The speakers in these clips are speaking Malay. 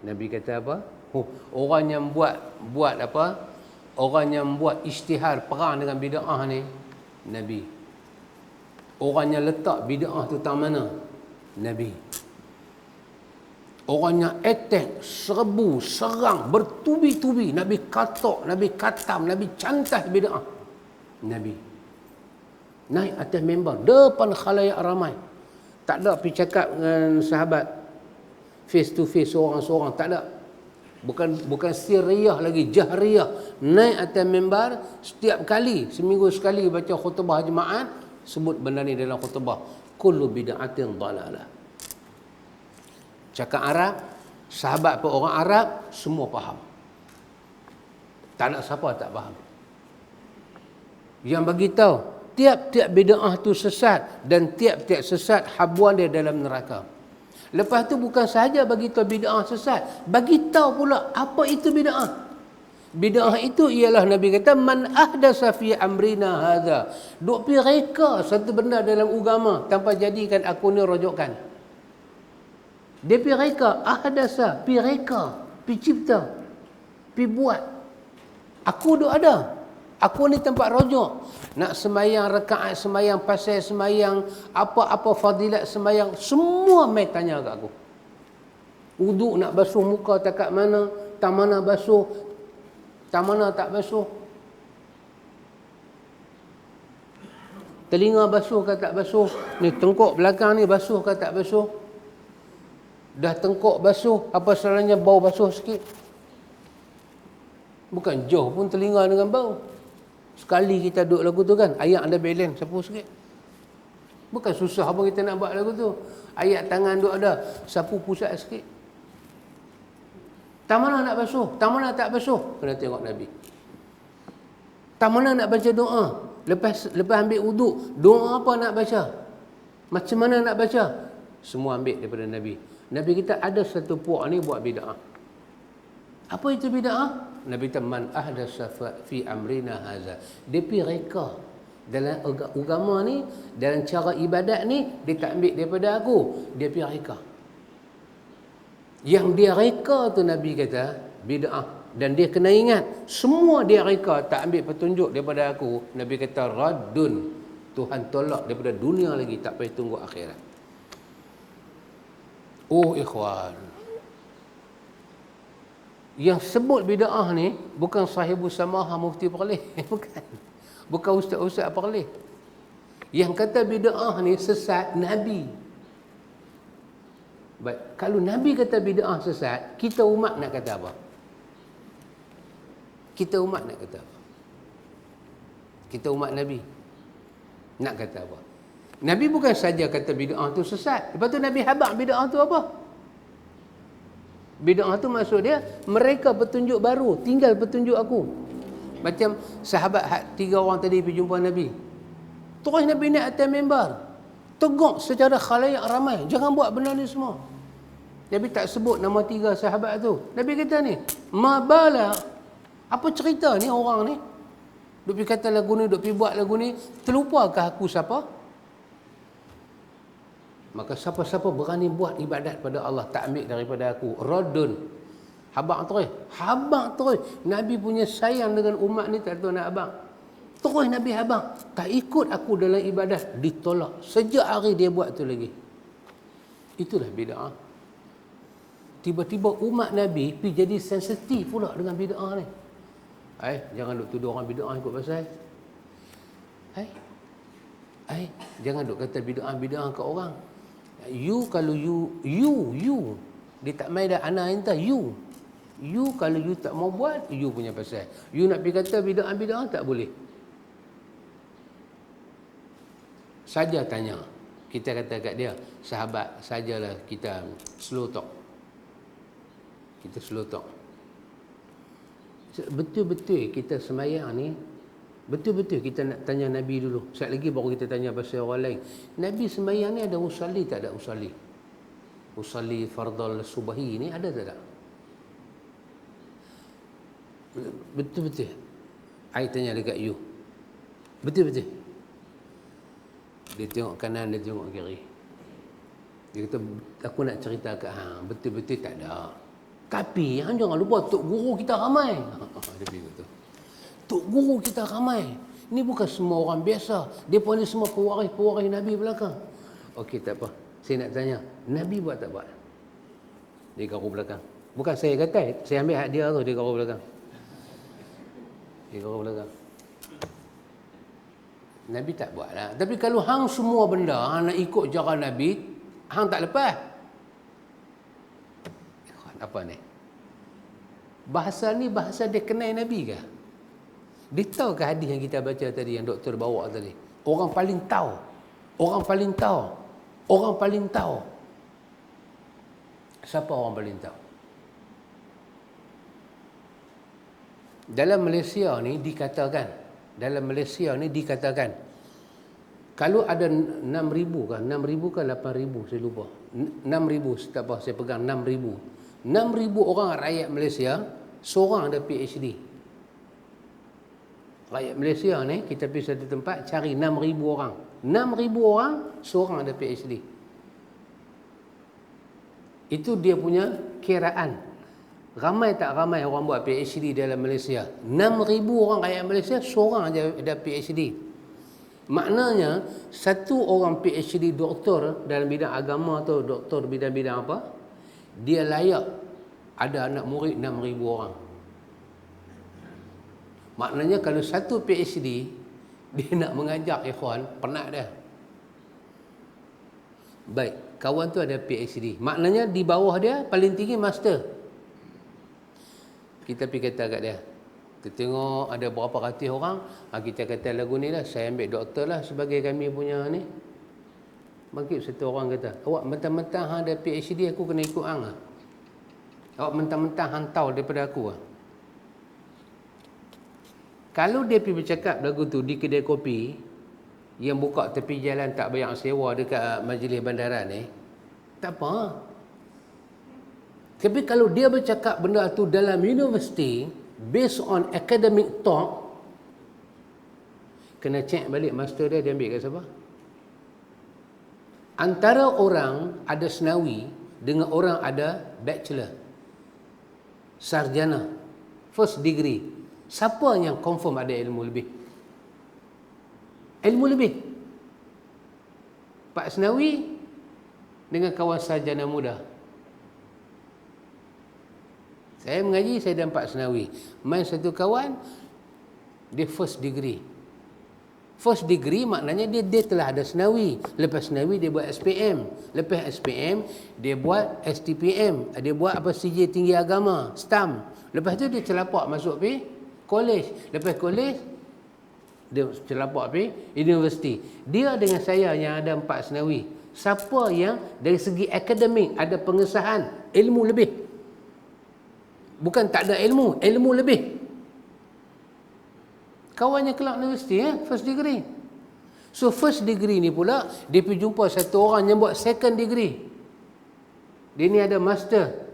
Nabi kata apa? Oh, orang yang buat buat apa? Orang yang buat isytihar perang dengan bid'ah ni Nabi. Orang yang letak bid'ah tu tang mana? Nabi. Orang yang attack, serbu, serang, bertubi-tubi. Nabi katok, Nabi katam, Nabi cantas bid'ah. Nabi. Naik atas member, depan khalayak ramai. Tak ada pergi cakap dengan sahabat. Face to face, seorang-seorang. Tak ada. Bukan bukan sirriyah lagi, jahriyah. Naik atas member, setiap kali, seminggu sekali baca khutbah jemaat, sebut benda ni dalam khutbah. Kullu bid'atin dalalah. Cakap Arab, sahabat pun orang Arab, semua faham. Tak nak siapa tak faham. Yang bagi tahu, tiap-tiap bid'ah tu sesat dan tiap-tiap sesat habuan dia dalam neraka. Lepas tu bukan sahaja bagi tahu bid'ah sesat, bagi tahu pula apa itu bid'ah. Bid'ah itu ialah Nabi kata man ahdasa fi amrina hadza. Duk pi reka satu benda dalam agama tanpa jadikan aku ni rujukan. Dia pi reka, ahdasa, pi reka, pi cipta, pi buat. Aku duk ada. Aku ni tempat rojok. Nak semayang rekaat semayang pasal semayang apa-apa fadilat semayang semua mai tanya kat aku. Uduk nak basuh muka tak kat mana, tak mana basuh, tak mana tak basuh. Telinga basuh ke tak basuh? Ni tengkok belakang ni basuh ke tak basuh? Dah tengkok basuh, apa salahnya bau basuh sikit? Bukan jauh pun telinga dengan bau. Sekali kita duduk lagu tu kan, ayat ada balance, sapu sikit. Bukan susah apa kita nak buat lagu tu. Ayat tangan duduk ada, sapu pusat sikit. Tak mana nak basuh, tak mana tak basuh. Kena tengok Nabi. Tak mana nak baca doa. Lepas lepas ambil wuduk, doa apa nak baca? Macam mana nak baca? Semua ambil daripada Nabi. Nabi kita ada satu puak ni buat bid'ah. Apa itu bid'ah? Nabi kita man ahdasa fi amrina haza. Dia pi reka dalam agama ni, dalam cara ibadat ni, dia tak ambil daripada aku. Dia pi reka. Yang dia reka tu Nabi kata, bid'ah. Dan dia kena ingat, semua dia reka tak ambil petunjuk daripada aku. Nabi kata, radun. Tuhan tolak daripada dunia lagi, tak payah tunggu akhirat. Oh ikhwan. Yang sebut bid'ah ni bukan sahibu samaha mufti perleh. Bukan. Bukan ustaz-ustaz perleh. Yang kata bid'ah ni sesat Nabi. Baik, kalau Nabi kata bid'ah sesat, kita umat nak kata apa? Kita umat nak kata apa? Kita umat Nabi nak kata apa? Nabi bukan saja kata bid'ah tu sesat. Lepas tu Nabi habaq bid'ah tu apa? Bid'ah tu maksud dia mereka petunjuk baru, tinggal petunjuk aku. Macam sahabat tiga orang tadi pergi jumpa Nabi. Terus Nabi naik atas member. Tegak secara khalayak ramai. Jangan buat benda ni semua. Nabi tak sebut nama tiga sahabat tu. Nabi kata ni, Mabala. Apa cerita ni orang ni? Duk pergi kata lagu ni, duk pergi buat lagu ni. Terlupakah aku siapa? Maka siapa-siapa berani buat ibadat pada Allah tak ambil daripada aku. Radun. Habang terus. Habang terus. Nabi punya sayang dengan umat ni tak tahu nak abang. Terus Nabi habang. Tak ikut aku dalam ibadat. Ditolak. Sejak hari dia buat tu lagi. Itulah bid'ah. Tiba-tiba umat Nabi pergi jadi sensitif pula dengan bid'ah ni. Eh, jangan duk tuduh orang bid'ah ikut pasal. Eh, eh, jangan duk kata bid'ah-bid'ah ke orang. You kalau you you you dia tak main dah ana entah you. You kalau you tak mau buat you punya pasal. You nak pergi kata bid'ah bid'ah tak boleh. Saja tanya. Kita kata kat dia, sahabat sajalah kita slow talk. Kita slow talk. Betul-betul kita semayang ni Betul-betul kita nak tanya Nabi dulu. Sekali lagi baru kita tanya pasal orang lain. Nabi sembahyang ni ada usalli tak ada usalli? Usalli fardal subahi ni ada tak ada? Betul-betul. I tanya dekat you. Betul-betul. Dia tengok kanan, dia tengok kiri. Dia kata, aku nak cerita kat ha, betul-betul tak ada. Tapi hang jangan lupa tok guru kita ramai. Dia begitu. Tok guru kita ramai. Ini bukan semua orang biasa. Dia pun ni semua pewaris-pewaris Nabi belakang. Okey, tak apa. Saya nak tanya. Nabi buat tak buat? Dia garu belakang. Bukan saya kata. Saya ambil dia tu. Dia garu belakang. Dia garu belakang. Nabi tak buat lah. Tapi kalau hang semua benda, hang nak ikut cara Nabi, hang tak lepas. Apa ni? Bahasa ni bahasa dia kenal Nabi ke? Dia tahu ke hadis yang kita baca tadi, yang doktor bawa tadi? Orang paling tahu. Orang paling tahu. Orang paling tahu. Siapa orang paling tahu? Dalam Malaysia ni dikatakan, dalam Malaysia ni dikatakan, kalau ada 6,000 kan, 6,000 kan 8,000 saya lupa. 6,000, tak apa, saya pegang 6,000. 6,000 orang rakyat Malaysia, seorang ada PhD rakyat Malaysia ni kita pergi satu tempat cari 6000 orang. 6000 orang seorang ada PhD itu dia punya kiraan ramai tak ramai orang buat PhD dalam Malaysia? 6000 orang rakyat Malaysia seorang aja ada PhD maknanya satu orang PhD doktor dalam bidang agama atau doktor bidang-bidang apa dia layak ada anak murid 6000 orang Maknanya kalau satu PhD dia nak mengajak ikhwan, penat dia. Baik, kawan tu ada PhD. Maknanya di bawah dia paling tinggi master. Kita pergi kata kat dia. Kita tengok ada berapa ratus orang, ha, kita kata lagu ni lah, saya ambil doktor lah sebagai kami punya ni. Bangkit satu orang kata, awak mentang-mentang hang ada PhD, aku kena ikut hang lah. Awak mentang-mentang hang tahu daripada aku lah. Kalau dia pergi bercakap lagu tu di kedai kopi yang buka tepi jalan tak bayar sewa dekat majlis bandara ni, tak apa. Tapi kalau dia bercakap benda tu dalam universiti based on academic talk kena check balik master dia dia ambil kat siapa? Antara orang ada senawi dengan orang ada bachelor sarjana first degree Siapa yang confirm ada ilmu lebih? Ilmu lebih. Pak Senawi dengan kawan sarjana muda. Saya mengaji, saya dan Pak Senawi. Main satu kawan, dia first degree. First degree maknanya dia dia telah ada senawi. Lepas senawi dia buat SPM. Lepas SPM dia buat STPM. Dia buat apa CJ tinggi agama, STAM. Lepas tu dia celapak masuk pergi college. Lepas college, dia celapak pergi universiti. Dia dengan saya yang ada empat senawi. Siapa yang dari segi akademik ada pengesahan ilmu lebih? Bukan tak ada ilmu, ilmu lebih. Kawannya kelak universiti, eh? first degree. So first degree ni pula, dia pergi jumpa satu orang yang buat second degree. Dia ni ada master.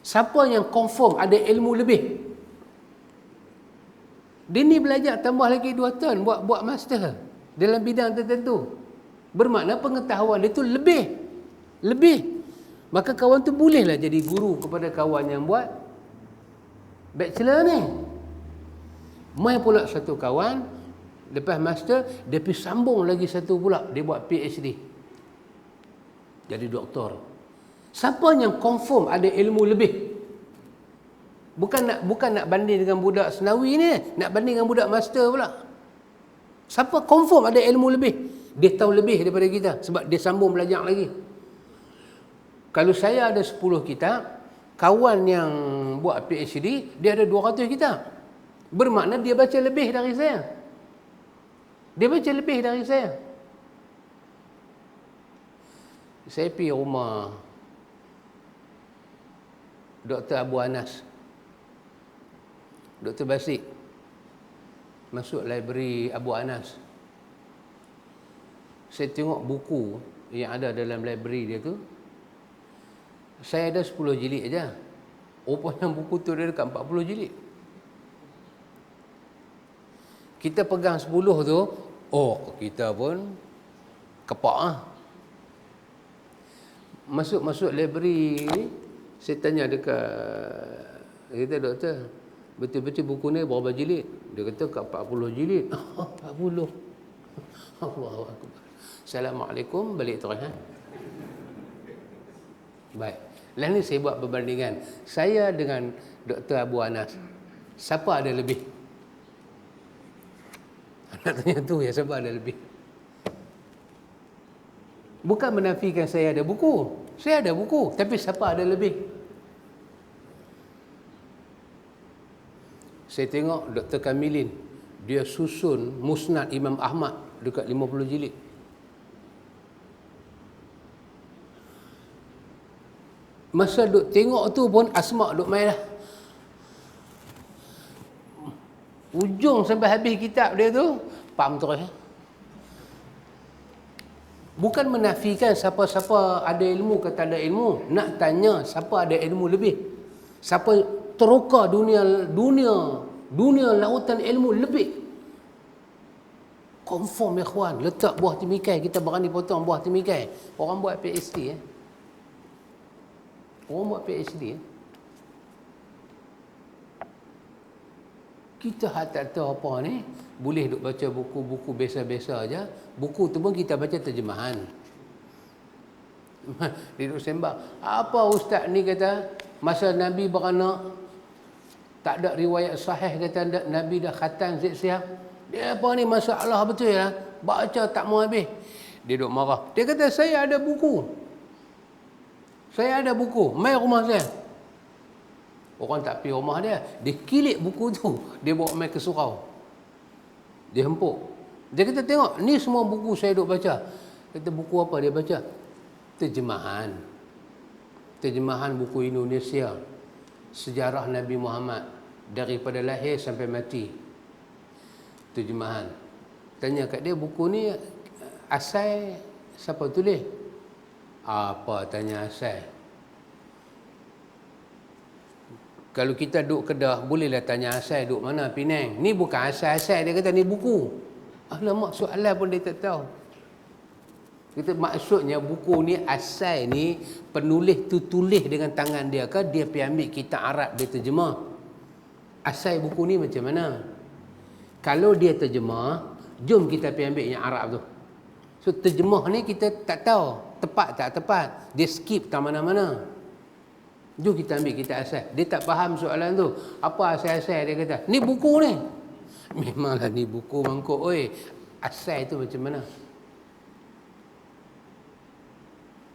Siapa yang confirm ada ilmu lebih? Dia ni belajar tambah lagi 2 tahun buat buat master dalam bidang tertentu. Bermakna pengetahuan dia tu lebih. Lebih. Maka kawan tu bolehlah jadi guru kepada kawan yang buat bachelor ni. Mai pula satu kawan lepas master dia pergi sambung lagi satu pula dia buat PhD. Jadi doktor. Siapa yang confirm ada ilmu lebih Bukan nak bukan nak banding dengan budak senawi ni, nak banding dengan budak master pula. Siapa confirm ada ilmu lebih? Dia tahu lebih daripada kita sebab dia sambung belajar lagi. Kalau saya ada 10 kitab, kawan yang buat PhD, dia ada 200 kitab. Bermakna dia baca lebih dari saya. Dia baca lebih dari saya. Saya pergi rumah Dr. Abu Anas. Dr. Basik masuk library Abu Anas. Saya tengok buku yang ada dalam library dia tu. Saya ada 10 jilid aja. Rupanya buku tu ada dekat 40 jilid. Kita pegang 10 tu, oh kita pun kepak ah. Masuk-masuk library ni, Saya tanya dekat kata doktor, betul-betul buku ni berapa jilid? Dia kata kat 40 jilid. 40. Allahu akbar. Assalamualaikum balik terus ha. Baik. Lah ni saya buat perbandingan. Saya dengan Dr. Abu Anas. Siapa ada lebih? Nak tanya tu ya siapa ada lebih? Bukan menafikan saya ada buku. Saya ada buku, tapi siapa ada lebih? Saya tengok Dr. Kamilin, dia susun Musnad Imam Ahmad dekat 50 jilid. Masa duk tengok tu pun asmak duk main lah. Ujung sampai habis kitab dia tu, pam terus. Eh? Bukan menafikan siapa-siapa ada ilmu ke tak ada ilmu. Nak tanya siapa ada ilmu lebih. Siapa teroka dunia dunia dunia lautan ilmu lebih. Confirm kawan, letak buah timikai kita berani potong buah timikai. Orang buat PhD eh. Orang buat PhD. Kita tak tahu apa ni. Boleh duk baca buku-buku biasa-biasa aja. Buku tu pun kita baca terjemahan. Dia duk sembang. Apa ustaz ni kata? Masa Nabi beranak. Tak ada riwayat sahih kata Nabi dah khatan zid siap. Dia apa ni masalah betul ya? Baca tak mau habis. Dia duk marah. Dia kata saya ada buku. Saya ada buku, mai rumah saya. Orang tak pergi rumah dia, dia kilik buku tu, dia bawa mai ke surau. Dia hempuk. Dia kata tengok, ni semua buku saya duk baca. Kata buku apa dia baca? Terjemahan. Terjemahan buku Indonesia. Sejarah Nabi Muhammad daripada lahir sampai mati. Terjemahan. Tanya kat dia buku ni asal siapa tulis? Apa tanya asal? Kalau kita duduk kedah, bolehlah tanya asal duduk mana Penang. Ni bukan asal-asal, dia kata ni buku. Alamak, soalan pun dia tak tahu. Kita maksudnya buku ni asal ni penulis tu tulis dengan tangan dia ke dia pergi ambil kitab Arab dia terjemah. Asal buku ni macam mana? Kalau dia terjemah, jom kita pergi ambil yang Arab tu. So terjemah ni kita tak tahu tepat tak tepat. Dia skip tak mana-mana. Jom kita ambil kita asal. Dia tak faham soalan tu. Apa asal-asal dia kata? Ni buku ni. Memanglah ni buku mangkuk. Oi, asal tu macam mana?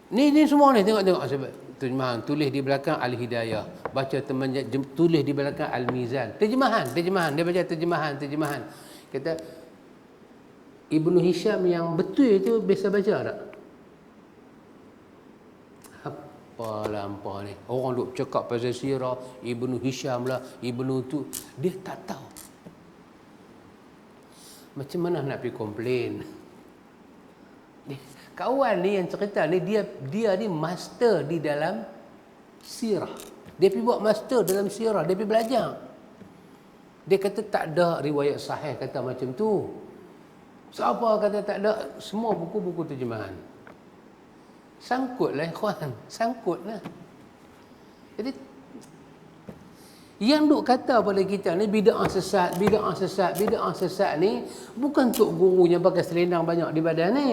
Ni ni semua ni tengok-tengok sebab terjemahan tulis di belakang Al-Hidayah. Baca teman tulis di belakang Al-Mizan. Terjemahan, terjemahan. Dia baca terjemahan, terjemahan. Kata Ibnu Hisham yang betul itu biasa baca tak? apa lampau ni. Orang duk cakap pasal sirah, Ibnu Hisham lah, Ibnu tu. Dia tak tahu. Macam mana nak pergi komplain? Kawan ni yang cerita ni, dia dia ni master di dalam sirah. Dia pergi buat master dalam sirah. Dia pergi belajar. Dia kata tak ada riwayat sahih kata macam tu. Siapa kata tak ada? Semua buku-buku terjemahan. Sangkutlah ikhwan, sangkutlah. Jadi yang duk kata pada kita ni bid'ah sesat, bid'ah sesat, bid'ah sesat ni bukan tok gurunya pakai selendang banyak di badan ni.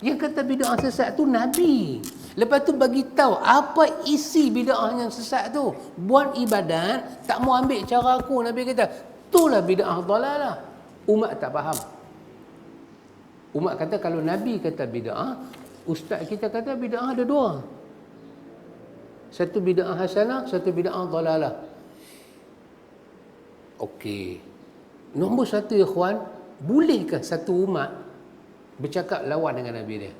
Yang kata bid'ah sesat tu nabi. Lepas tu bagi tahu apa isi bid'ah yang sesat tu. Buat ibadat tak mau ambil cara aku nabi kata, itulah bid'ah dalalah. Umat tak faham. Umat kata kalau nabi kata bid'ah, ustaz kita kata bid'ah ada dua. Satu bid'ah hasanah, satu bid'ah dalalah. Okey. Nombor satu kawan, bolehkah satu umat bercakap lawan dengan Nabi dia?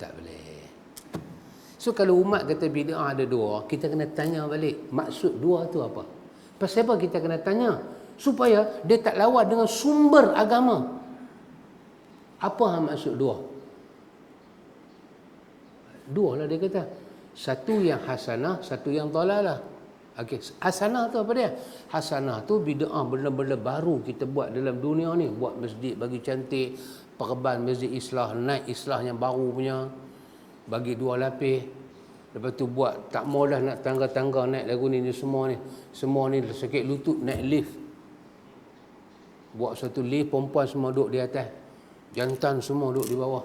Tak boleh. So kalau umat kata bid'ah ada dua, kita kena tanya balik, maksud dua tu apa? Pasal apa kita kena tanya? Supaya dia tak lawan dengan sumber agama. Apa maksud dua? Dua lah dia kata. Satu yang hasanah, satu yang dalalah. Okey, hasanah tu apa dia? Hasanah tu bid'ah benda-benda baru kita buat dalam dunia ni, buat masjid bagi cantik, perban masjid islah, naik islah yang baru punya, bagi dua lapis. Lepas tu buat tak maulah nak tangga-tangga naik lagu ni, ni semua ni. Semua ni sakit lutut naik lift. Buat satu lift perempuan semua duduk di atas. Jantan semua duduk di bawah.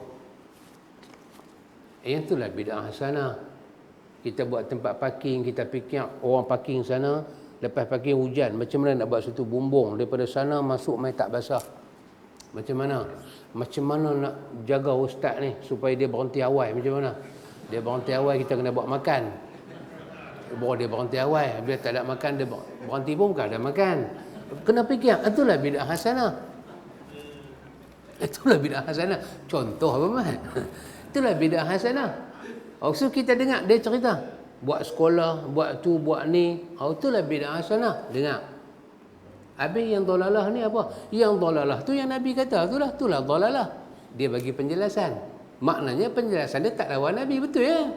Eh, yang itulah bid'ah hasanah. Kita buat tempat parking, kita fikir orang parking sana, lepas parking hujan, macam mana nak buat satu bumbung daripada sana masuk mai tak basah. Macam mana? Macam mana nak jaga ustaz ni supaya dia berhenti awal macam mana? Dia berhenti awal kita kena buat makan. Bawa dia berhenti awal. Bila tak ada makan dia berhenti pun bukan ada makan. Kena fikir. Itulah bid'ah hasanah. Itulah bid'ah hasanah. Contoh apa man? Itulah bid'ah hasanah. Oh, so kita dengar dia cerita. Buat sekolah, buat tu, buat ni. Oh, itulah bid'ah hasanah. Dengar. Habis yang dolalah ni apa? Yang dolalah tu yang Nabi kata. Itulah, itulah dolalah. Dia bagi penjelasan. Maknanya penjelasan dia tak lawan Nabi betul ya.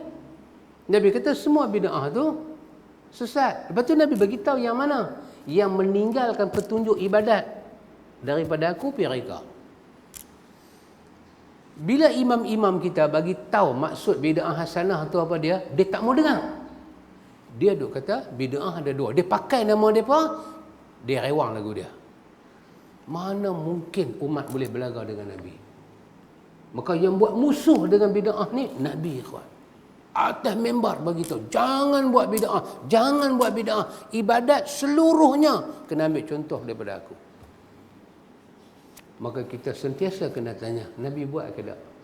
Nabi kata semua bid'ah tu sesat. Lepas tu Nabi bagi tahu yang mana? Yang meninggalkan petunjuk ibadat daripada aku pi mereka. Bila imam-imam kita bagi tahu maksud bid'ah hasanah tu apa dia? Dia tak mau dengar. Dia duk kata bid'ah ada dua. Dia pakai nama dia apa? Dia rewang lagu dia. Mana mungkin umat boleh belaga dengan Nabi? Maka yang buat musuh dengan bid'ah ni Nabi ikhwan. Atas membar bagi tahu, jangan buat bid'ah, jangan buat bid'ah. Ibadat seluruhnya kena ambil contoh daripada aku. Maka kita sentiasa kena tanya, Nabi buat ke tak?